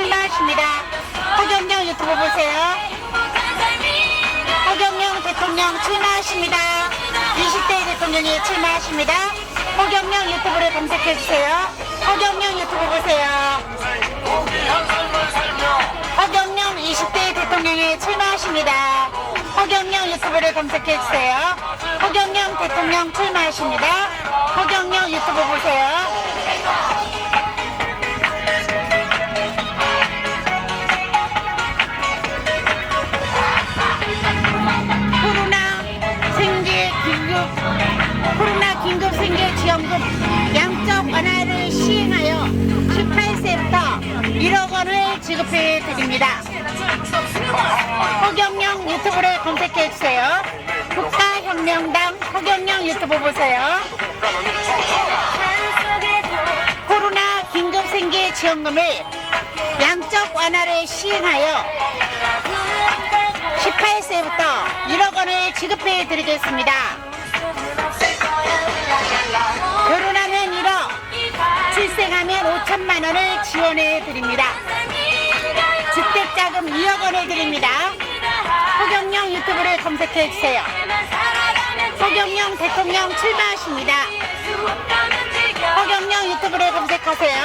출마하십니다. 허경영 유튜브 보세요. 허경영 대통령 출마하십니다. 20대 대통령이 출마하십니다. 허경영 유튜브를 검색해 주세요. 허경영 유튜브 보세요. 허경영 20대 대통령이 출마하십니다. 허경영 유튜브를 검색해 주세요. 허경영 대통령 출마하십니다. 허경영 유튜브 보세요. 지원금 양적 완화를 시행하여 18세부터 1억 원을 지급해 드립니다. 허경영 유튜브를 검색해 주세요. 국가혁명당 허경영 유튜브 보세요. 코로나 긴급 생계 지원금을 양적 완화를 시행하여 18세부터 1억 원을 지급해 드리겠습니다. 결혼하면 1억, 출생하면 5천만 원을 지원해 드립니다. 주택자금 2억 원을 드립니다. 허경영 유튜브를 검색해 주세요. 허경영 대통령 출마하십니다. 허경영 유튜브를 검색하세요.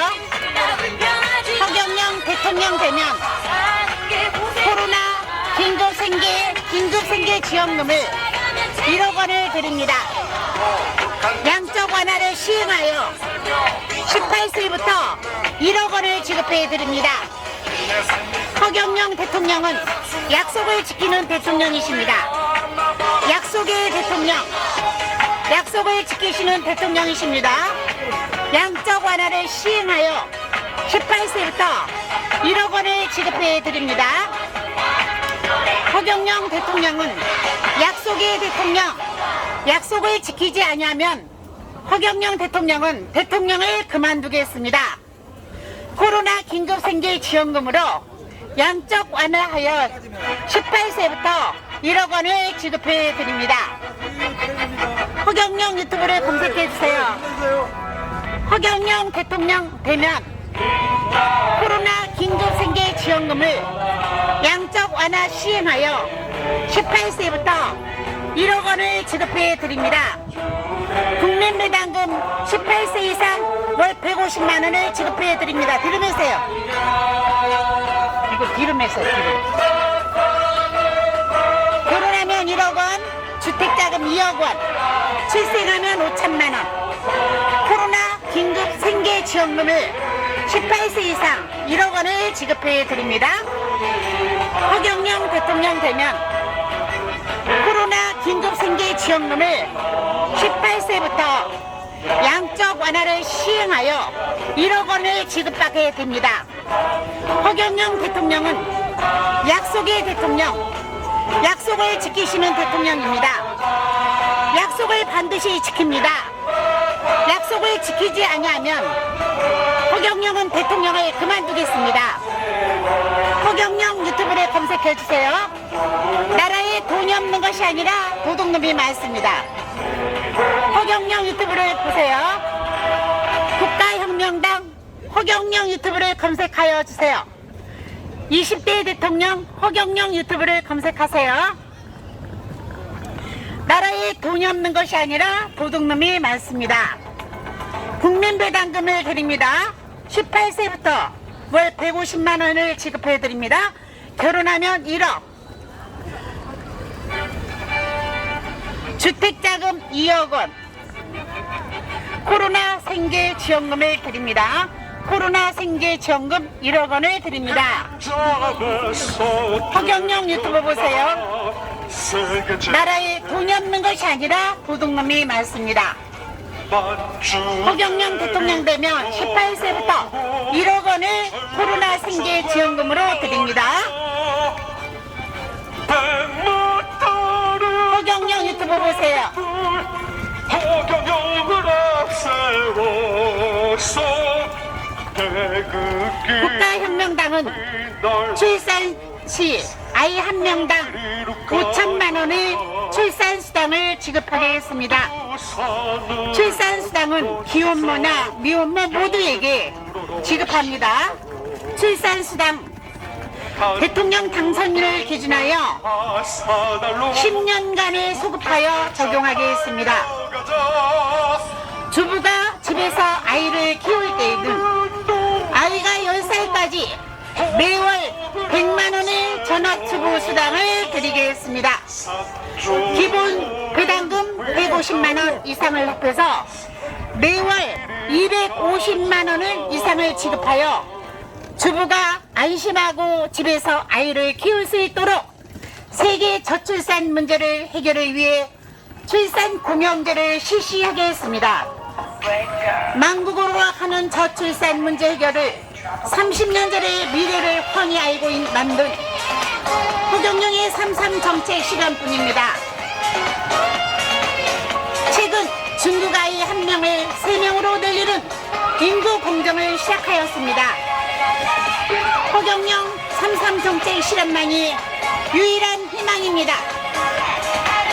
허경영 대통령 되면 코로나 긴급 생계 긴급 생계 지원금을 1억 원을 드립니다. 양적 완화를 시행하여 18세부터 1억 원을 지급해 드립니다. 허경영 대통령은 약속을 지키는 대통령이십니다. 약속의 대통령, 약속을 지키시는 대통령이십니다. 양적 완화를 시행하여 18세부터 1억 원을 지급해 드립니다. 허경영 대통령은 약속의 대통령, 약속을 지키지 아니하면 허경영 대통령은 대통령을 그만두겠습니다. 코로나 긴급 생계 지원금으로 양적 완화하여 18세부터 1억 원을 지급해 드립니다. 허경영 유튜브를 검색해 주세요. 허경영 대통령 되면 코로나 긴급 생계 지원금을 양적 완화 시행하여 18세부터 1억 원을 지급해 드립니다. 국민배당금 18세 이상 월 150만 원을 지급해 드립니다. 들으면서요. 이거 들으면서 뒤로. 결혼하면 1억 원, 주택자금 2억 원, 출생하면 5천만 원. 코로나 긴급 생계 지원금을 18세 이상 1억 원을 지급해 드립니다. 허경영 대통령 되면 코로나 긴급 생계 지원금을 18세부터 양적 완화를 시행하여 1억 원을 지급하게 됩니다. 허경영 대통령은 약속의 대통령, 약속을 지키시는 대통령입니다. 약속을 반드시 지킵니다. 약속을 지키지 아니하면 허경영은 대통령을 그만두겠습니다. 허경영 유튜브를 검색해 주세요. 나라에 돈이 없는 것이 아니라 도둑놈이 많습니다. 허경영 유튜브를 보세요. 국가혁명당 허경영 유튜브를 검색하여 주세요. 20대 대통령 허경영 유튜브를 검색하세요. 나라에 돈이 없는 것이 아니라 도둑놈이 많습니다. 국민배당금을 드립니다. 18세부터 월 150만 원을 지급해 드립니다. 결혼하면 1억. 주택자금 2억 원. 코로나 생계 지원금을 드립니다. 코로나 생계 지원금 1억 원을 드립니다. 허경영 유튜브 보세요. 나라에 돈이 없는 것이 아니라 도둑놈이 많습니다. 허경영 대통령 되면 18세부터 1억 원을 코로나 생계 지원금으로 드립니다. 허경영 유튜브 보세요. 허경영을 태극기 국가혁명당은 출산 시 아이 한 명당 5천만 원의 출산 수당을 지급하겠습니다. 출산 수당은 기혼모나 미혼모 모두에게 지급합니다. 출산수당 대통령 당선인을 기준하여 10년간의 소급하여 적용하겠습니다. 주부가 집에서 아이를 키울 때에는 아이가 10살까지 매월 100만원의 전업주부 수당을 드리겠습니다. 기본 배당금 150만원 이상을 합해서 매월 250만원을 이상을 지급하여 주부가 안심하고 집에서 아이를 키울 수 있도록 세계 저출산 문제를 해결을 위해 출산 공영제를 실시하겠습니다. 망국어로 하는 저출산 문제 해결을 30년 전의 미래를 훤히 알고 있- 만든 허경영의 삼삼 정책 실현뿐입니다. 최근 중국 아이 한 명을 세 명으로 늘리는 인구 공정을 시작하였습니다. 허경영 삼삼 정책 실현만이 유일한 희망입니다.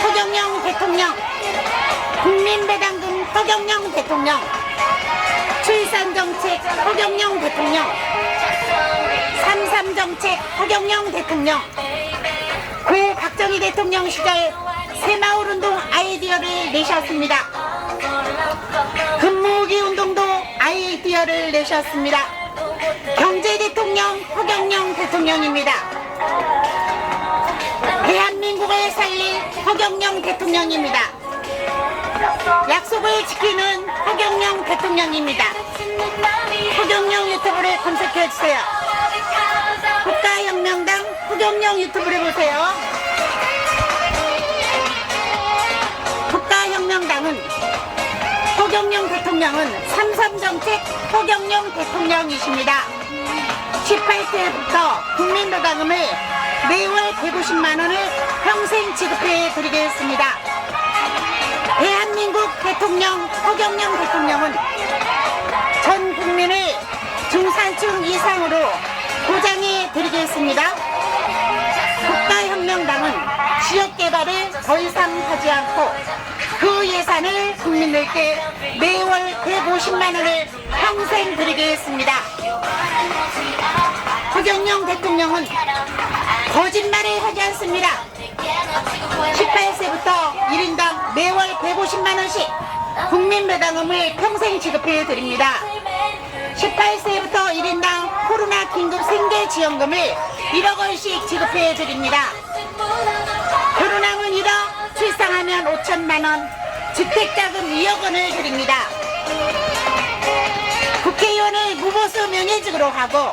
허경영 대통령, 국민배당금 허경영 대통령, 출산정책 허경영 대통령, 삼삼 정책 허경영 대통령, 고 박정희 대통령 시절 새마을운동 아이디어를 내셨습니다. 근무기 운동도 아이디어를 내셨습니다. 경제 대통령 허경영 대통령입니다. 대한민국을 살릴 허경영 대통령입니다. 약속을 지키는 허경영 대통령입니다. 허경영 유튜브를 검색해 주세요. 국가혁명당 허경영 유튜브를 보세요. 국가혁명당은 허경영 대통령은 삼삼정책 허경영 대통령이십니다. 18세부터 국민노당금을 매월 150만 원을 평생 지급해 드리겠습니다. 대한민국 대통령 허경영 대통령은 전 국민을 중산층 이상으로 보장해 드리겠습니다. 국가혁명당은 지역 개발을 더 이상 하지 않고 그 예산을 국민들께 매월 150만 원을 평생 드리겠습니다. 허경영 대통령은 거짓말을 하지 않습니다. 18세부터 1인당 매월 150만 원씩 국민 배당금을 평생 지급해 드립니다. 18세부터 1인당 코로나 긴급 생계 지원금을 1억 원씩 지급해 드립니다. 3천만원 주택자금 2억 원을 드립니다. 국회의원을 무보수 명예직으로 하고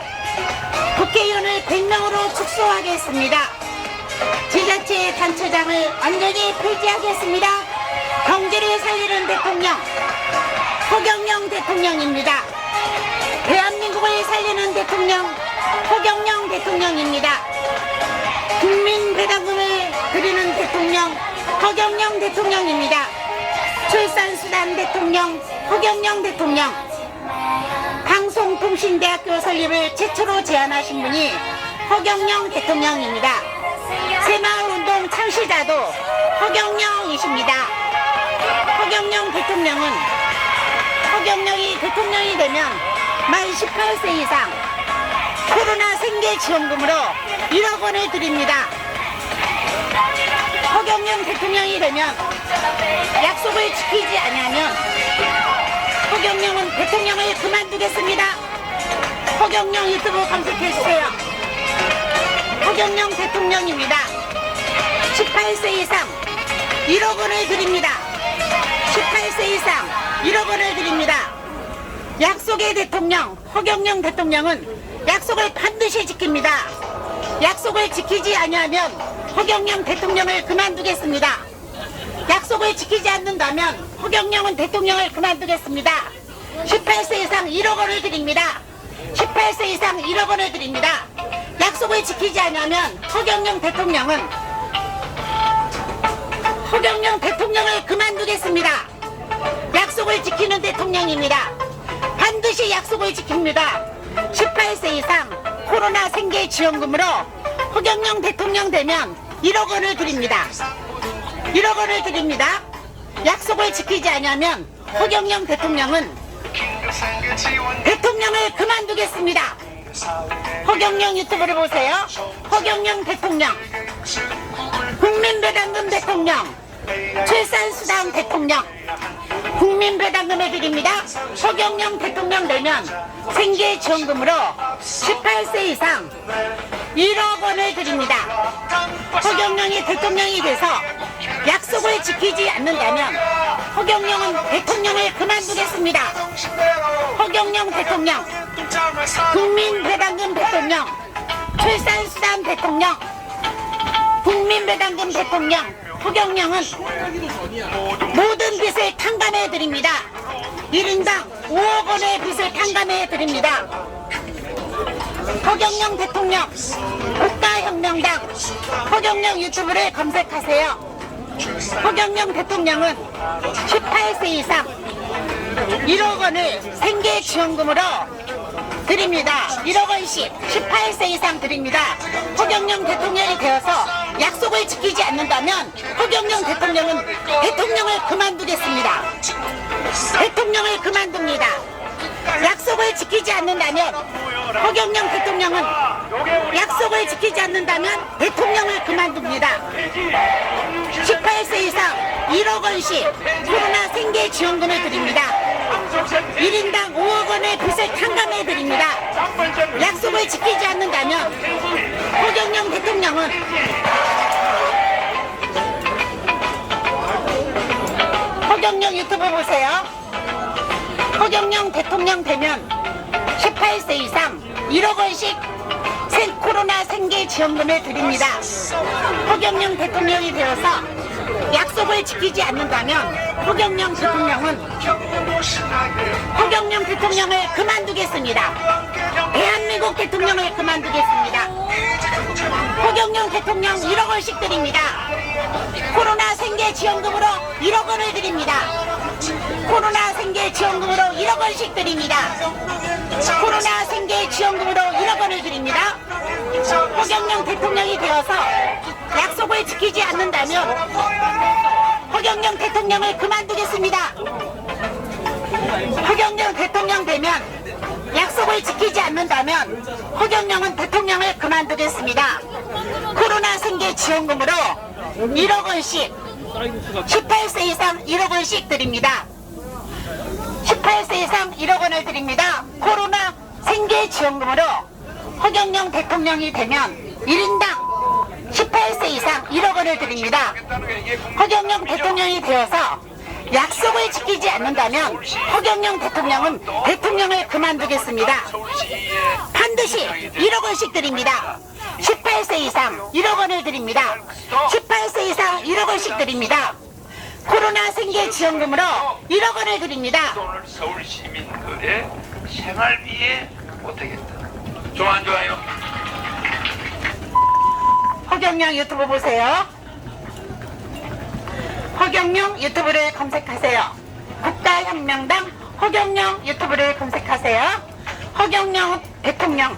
국회의원을 100명으로 축소하겠습니다. 지자체 단체장을 완전히 폐지하겠습니다. 경제를 살리는 대통령 허경영 대통령입니다. 대한민국을 살리는 대통령 허경영 대통령입니다. 국민 배당금을 드리는 대통령 허경영 대통령입니다. 출산수단 대통령 허경영 대통령 방송통신대학교 설립을 최초로 제안하신 분이 허경영 대통령입니다. 새마을운동 창시자도 허경영이십니다. 허경영 대통령은 허경영이 대통령이 되면 만 18세 이상 코로나 생계 지원금으로 1억 원을 드립니다. 허경영 대통령이 되면 약속을 지키지 않으면 허경영은 대통령을 그만두겠습니다. 허경영 유튜브 검색해주세요. 허경영 대통령입니다. 18세 이상 1억 원을 드립니다. 18세 이상 1억 원을 드립니다. 약속의 대통령 허경영 대통령은 약속을 반드시 지킵니다. 약속을 지키지 아니하면 허경영 대통령을 그만두겠습니다. 약속을 지키지 않는다면 허경영은 대통령을 그만두겠습니다. 18세 이상 1억 원을 드립니다. 18세 이상 1억 원을 드립니다. 약속을 지키지 않으면 허경영 대통령은 허경영 대통령을 그만두겠습니다. 약속을 지키는 대통령입니다. 반드시 약속을 지킵니다. 18세 이상 코로나 생계 지원금으로 허경영 대통령 되면 1억 원을 드립니다. 1억 원을 드립니다. 약속을 지키지 않으면 허경영 대통령은 대통령을 그만두겠습니다. 허경영 유튜브를 보세요. 허경영 대통령, 국민배당금 대통령, 출산수당 대통령, 국민배당금을 드립니다. 허경영 대통령 되면 생계지원금으로 18세 이상 1억 원을 드립니다. 허경영이 대통령이 돼서 약속을 지키지 않는다면 허경영은 대통령을 그만두겠습니다. 허경영 대통령, 국민배당금 대통령, 출산수당 대통령, 국민배당금 대통령, 허경영은 모든 빚을 탕감해 드립니다. 1인당 5억 원의 빚을 탕감해 드립니다. 허경영 대통령, 국가혁명당, 허경영 유튜브를 검색하세요. 허경영 대통령은 18세 이상 1억 원을 생계 지원금으로 드립니다. 1억 원씩 18세 이상 드립니다. 허경영 대통령이 되어서 약속을 지키지 않는다면 허경영 대통령은 대통령을 그만두겠습니다. 대통령을 그만둡니다. 약속을 지키지 않는다면 허경영 대통령은 약속을 지키지 않는다면 대통령을 그만둡니다. 18세 이상 1억 원씩 코로나 생계 지원금을 드립니다. 1인당 5억 원의 빚을 탕감해 드립니다. 약속을 지키지 않는다면 허경영 대통령은 허경영 유튜브 보세요. 허경영 대통령 되면 18세 이상 1억 원씩 생 코로나 생계 지원금을 드립니다. 허경영 대통령이 되어서 약속을 지키지 않는다면 허경영 대통령은 허경영 대통령을 그만두겠습니다. 대한민국 대통령을 그만두겠습니다. 허경영 대통령 1억 원씩 드립니다. 코로나 생계 지원금으로 1억 원을 드립니다. 코로나 생계 지원금으로 1억 원씩 드립니다. 코로나 생계 지원금으로 1억 원을 드립니다. 허경영 대통령이 되어서 약속을 지키지 않는다면 허경영 대통령을 그만두겠습니다. 허경영 대통령 되면 약속을 지키지 않는다면 허경영은 대통령을 그만두겠습니다. 코로나 생계 지원금으로 1억 원씩 18세 이상 1억 원씩 드립니다. 18세 이상 1억 원을 드립니다. 코로나 생계 지원금으로 허경영 대통령이 되면 1인당 18세 이상 1억 원을 드립니다. 허경영 대통령이 되어서 약속을 지키지 않는다면 허경영 대통령은 대통령을 그만두겠습니다. 반드시 1억 원씩 드립니다. 18세 이상 1억 원을 드립니다. 18세 이상 1억 원씩 드립니다. 코로나 생계 지원금으로 1억 원을 드립니다. 오늘 서울 시민들의 생활비에 못하겠다. 좋아 안 좋아요? 허경영 유튜브 보세요. 허경영 유튜브를 검색하세요. 국가혁명당 허경영 유튜브를 검색하세요. 허경영 대통령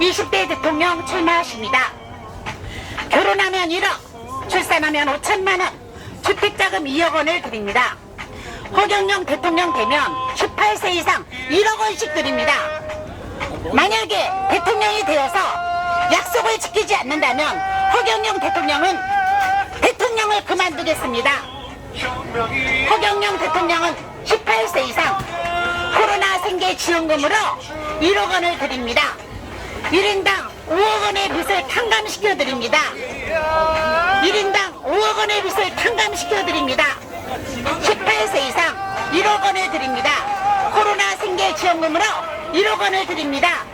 20대 대통령 출마하십니다. 결혼하면 1억, 출산하면 5천만 원, 주택자금 2억 원을 드립니다. 허경영 대통령 되면 18세 이상 1억 원씩 드립니다. 만약에 대통령이 되어서 약속을 지키지 않는다면 허경영 대통령은 대통령을 그만두겠습니다. 허경영 대통령은 18세 이상 코로나 생계 지원금으로 1억 원을 드립니다. 1인당 5억 원의 빚을 탕감시켜 드립니다. 1인당 5억 원의 빚을 탕감시켜 드립니다. 18세 이상 1억 원을 드립니다. 코로나 생계 지원금으로 1억 원을 드립니다.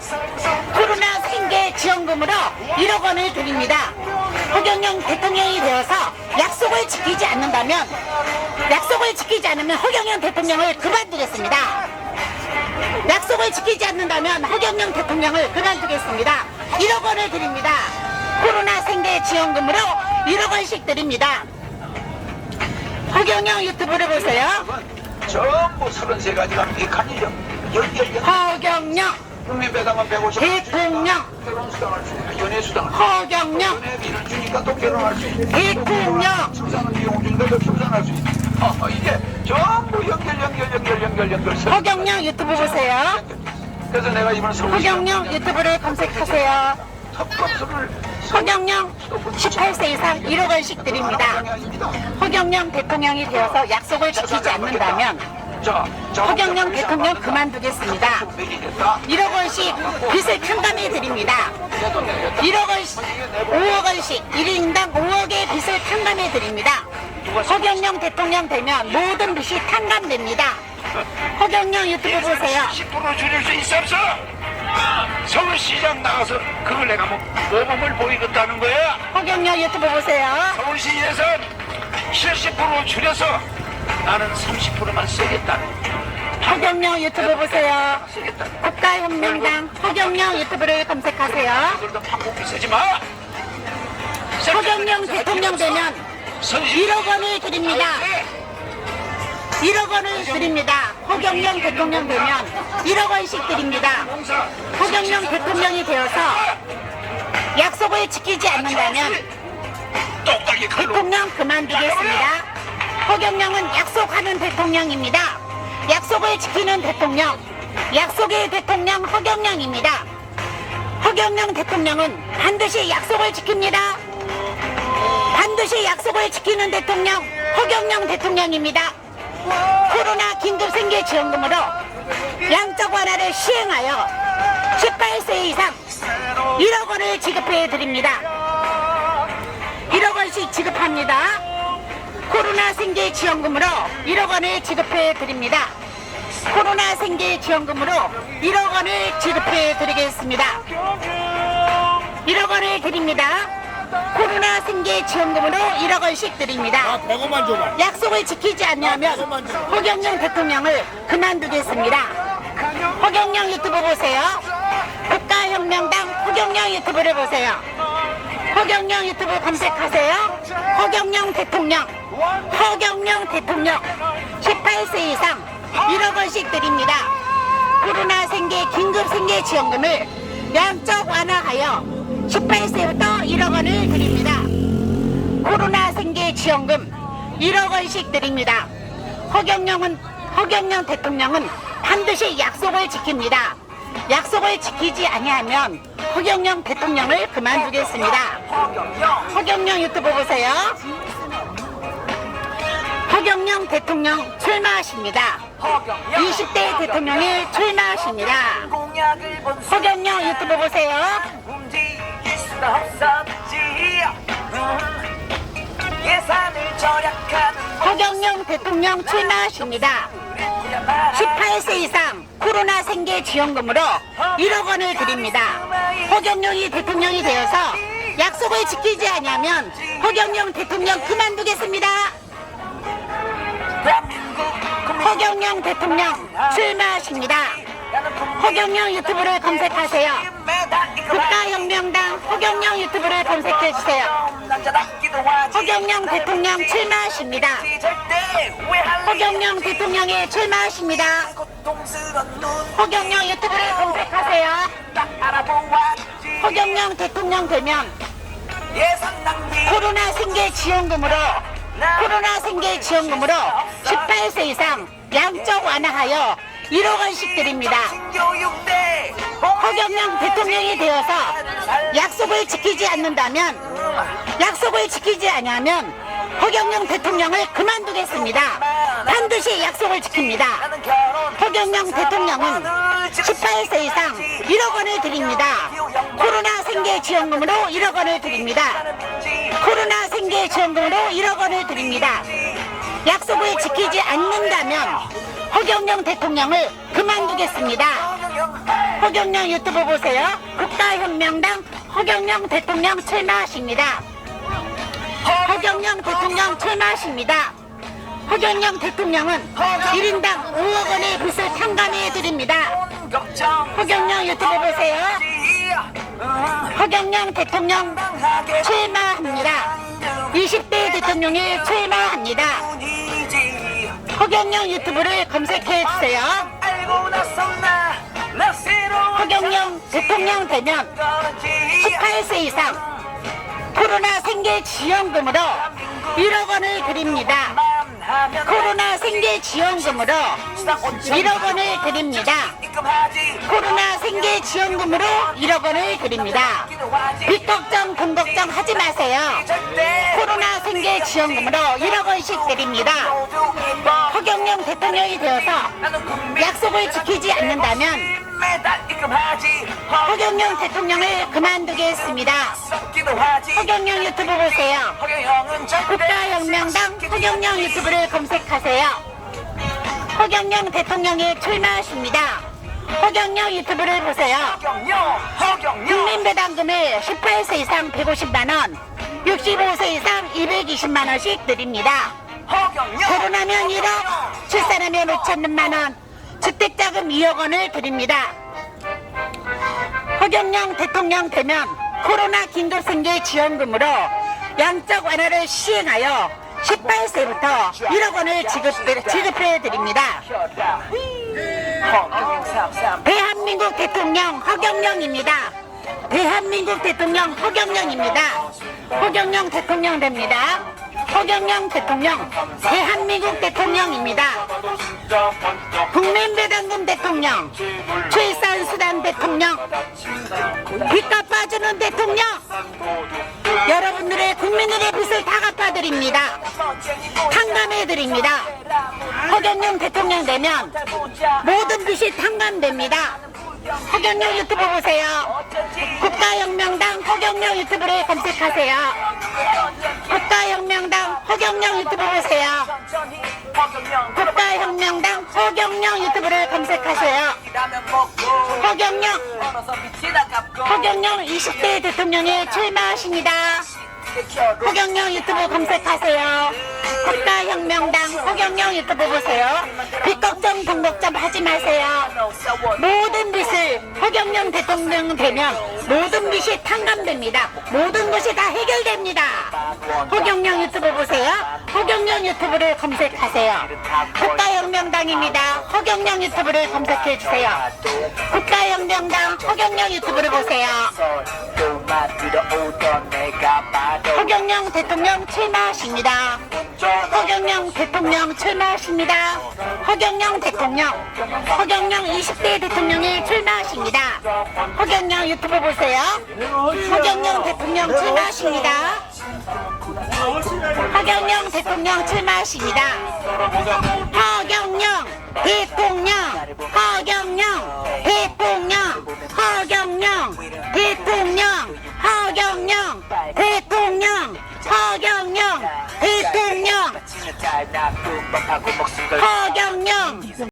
코로나 생계 지원금으로 1억 원을 드립니다. 허경영 대통령이 되어서 약속을 지키지 않는다면 약속을 지키지 않으면 허경영 대통령을 그만두겠습니다. 약속을 지키지 않는다면 허경영 대통령을 그만두겠습니다. 1억 원을 드립니다. 코로나 생계 지원금으로 1억 원씩 드립니다. 허경영 유튜브를 보세요. 전부 33가지가 메커니즘 연결 허경영 국민 배당은 150원 대통령 결혼수당을 주니까 연애수당을 허경영 연애비를 주니까 또 결혼할 수 있고 대통령 출산을 비용 주니까 또 출산할 수 있고 어, 이게 전부 연결 연결 연결 연결 연결 허경영 유튜브 보세요. 그래서 내가 이번 허경영 유튜브를 검색하세요. 허경영 18세 이상 1억 원씩 드립니다. 허경영 대통령이 되어서 약속을 지키지 않는다면 허경영 자, 대통령 자, 그만두겠습니다. 매기겠다. 1억 원씩 빚을 탕감해 드립니다. 1억 원씩, 5억 원씩 1인당 5억의 빚을 탕감해 드립니다. 허경영 대통령 되면 모든 빚이 탕감됩니다. 허경영 유튜브 보세요. 10% 줄일 수 있어 없어? 서울시장 나가서 그걸 내가 뭐 모범을 보이겠다는 거야? 허경영 유튜브 보세요. 서울시 예산 70% 줄여서 나는 30%만 쓰겠다는 허경영 유튜브 보세요. 쓰겠다. 국가혁명당 허경영 유튜브를 검색하세요. 그걸도 판국비 쓰지 마. 허경영 대통령 되면 선시 1억 원을 드립니다. 1억 원을 드립니다. 허경영 대통령 되면 1억 원씩 드립니다. 허경영 대통령이 되어서 약속을 지키지 않는다면 대통령 그만두겠습니다. 허경영은 약속하는 대통령입니다. 약속을 지키는 대통령, 약속의 대통령 허경영입니다. 허경영 대통령은 반드시 약속을 지킵니다. 반드시 약속을 지키는 대통령 허경영 대통령입니다. 코로나 긴급생계 지원금으로 양적 완화를 시행하여 18세 이상 1억 원을 지급해 드립니다. 1억 원씩 지급합니다. 코로나 생계 지원금으로 1억 원을 지급해 드립니다. 코로나 생계 지원금으로 1억 원을 지급해 드리겠습니다. 1억 원을 드립니다. 코로나 생계 지원금으로 1억 원씩 드립니다. 100원만 줘봐. 약속을 지키지 않냐면 허경영 대통령을 그만두겠습니다. 허경영 유튜브 보세요. 국가혁명당 허경영 유튜브를 보세요. 허경영 유튜브 검색하세요. 허경영 대통령, 허경영 대통령 18세 이상 1억 원씩 드립니다. 코로나 생계 긴급 생계 지원금을 양적 완화하여 18세부터 1억 원을 드립니다. 코로나 생계 지원금 1억 원씩 드립니다. 허경영은 허경영 대통령은 반드시 약속을 지킵니다. 약속을 지키지 아니하면 허경영 대통령을 그만두겠습니다. 허경영 유튜브 보세요. 허경영 대통령 출마하십니다. 20대 대통령이 출마하십니다. 허경영 유튜브 보세요. 수가 없었지 음, 예산을 절약하는 허경영 대통령 출마하십니다. 18세 이상 코로나 생계 지원금으로 1억 원을 드립니다. 허경영이 대통령이 되어서 약속을 지키지 않으면 허경영 대통령 그만두겠습니다. 허경영 대통령 출마하십니다. 허경영 유튜브를 검색하세요. 국가혁명당 허경영 유튜브를 검색해 주세요. 허경영 대통령 출마하십니다. 허경영 대통령이 출마하십니다. 허경영 유튜브를 검색하세요. 허경영 대통령 되면 코로나 생계 지원금으로 코로나 생계 지원금으로 18세 이상 양적 완화하여 1억 원씩 드립니다. 허경영 대통령이 되어서 약속을 지키지 않는다면 약속을 지키지 않으면 허경영 대통령을 그만두겠습니다. 반드시 약속을 지킵니다. 허경영 대통령은 18세 이상 1억 원을 드립니다. 코로나 생계 지원금으로 1억 원을 드립니다. 코로나 생계 지원금으로 1억 원을 드립니다. 약속을 지키지 않는다면 허경영 대통령을 그만두겠습니다. 허경영 유튜브 보세요. 국가혁명당 허경영 대통령 출마하십니다. 허경영 대통령 출마하십니다. 허경영 대통령은 1인당 5억 원의 빚을 탕감해 드립니다. 허경영 유튜브 보세요. 허경영 대통령 출마합니다. 20대 대통령이 출마합니다. 허경영 유튜브를 검색해 주세요. 허경영 대통령 되면 18세 이상 코로나 생계 지원금으로 1억 원을 드립니다. 코로나 생계 지원금으로 1억 원을 드립니다. 코로나 생계 지원금으로 1억 원을 드립니다. 빚 걱정, 돈 걱정 하지 마세요. 코로나 생계 지원금으로 1억 원씩 드립니다. 허경영 대통령이 되어서 약속을 지키지 않는다면 매달 입금하지 허경영 대통령을 그만두겠습니다. 하지 허경영 유튜브 보세요. 국가혁명당 허경영 유튜브를 검색하세요. 허경영 대통령이 출마하십니다. 허경영 유튜브를 보세요. 허경영 국민배당금을 18세 이상 150만 원, 65세 이상 220만 원씩 드립니다. 허경영 결혼하면 1억, 출산하면 5천만 원, 주택자금 2억 원을 드립니다. 허경영 대통령 되면 코로나 긴급생계 지원금으로 양적 완화를 시행하여 18세부터 1억 원을 지급, 지급해 드립니다. 대한민국 대통령 허경영입니다. 대한민국 대통령 허경영입니다. 허경영 대통령 됩니다. 허경영 대통령, 대한민국 대통령입니다. 국민배당금 대통령, 출산수단 대통령, 빚 갚아주는 대통령, 여러분들의 국민들의 빚을 다 갚아드립니다. 탕감해드립니다. 허경영 대통령 되면 모든 빚이 탕감됩니다. 허경영 유튜브 보세요. 국가혁명당 허경영 유튜브를 검색하세요. 국가혁명당 허경영 유튜브 보세요. 천천히 허경영 국가혁명당 허경영 유튜브를 검색하세요. 허경영, 허경영 20대 대통령에 출마하십니다. 허경영 유튜브 검색하세요. 국가혁명당 허경영 유튜브 보세요. 빚 걱정, 돈 걱정 하지 마세요. 모든 빚을 허경영 대통령 되면 모든 빚이 탕감됩니다. 모든 것이 다 해결됩니다. 허경영 유튜브 보세요. 허경영 유튜브를 검색하세요. 국가혁명당입니다. 허경영 유튜브를 검색해 주세요. 국가혁명당 허경영 유튜브를 보세요. 허경영 대통령 출마하십니다. 허경영 대통령 출마하십니다. 허경영 대통령, 허경영 20대 대통령이 출마하십니다. 허경영 유튜브 보세요. 허경영 대통령 출마하십니다. 허경영 대통령 출마하십니다. 허경영 대통령, 허경영 대통령, 허경영 대통령, 허경영 대통령, 허경영 대통령, 허경영